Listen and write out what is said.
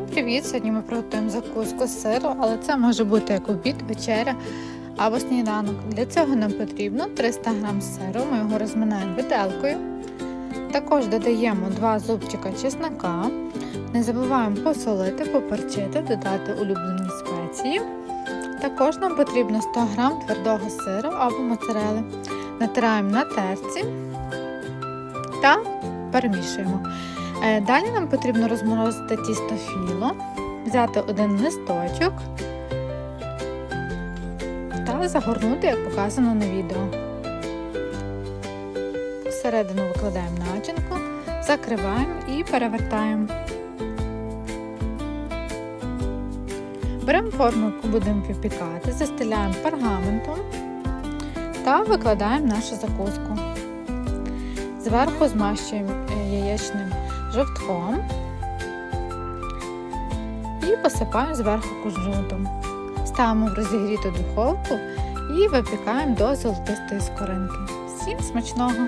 Всім привіт! Сьогодні ми приготуємо закуску з сиру, але це може бути як обід, вечеря або сніданок. Для цього нам потрібно 300 г сиру, ми його розминаємо виделкою. Також додаємо 2 зубчика чеснока. Не забуваємо посолити, поперчити, додати улюблені спеції. Також нам потрібно 100 г твердого сиру або моцарели. Натираємо на терці та перемішуємо. Е, Далі нам потрібно розморозити тісто філо, взяти один листочок та загорнути, як показано на відео. Всередину викладаємо начинку, закриваємо і перевертаємо. Беремо форму, яку будемо випікати, застеляємо пергаментом та викладаємо нашу закуску. Зверху змащуємо яєчним жовтком і посипаємо зверху кунжутом. Ставимо в розігріту духовку і випікаємо до золотистої скоринки. Всім смачного!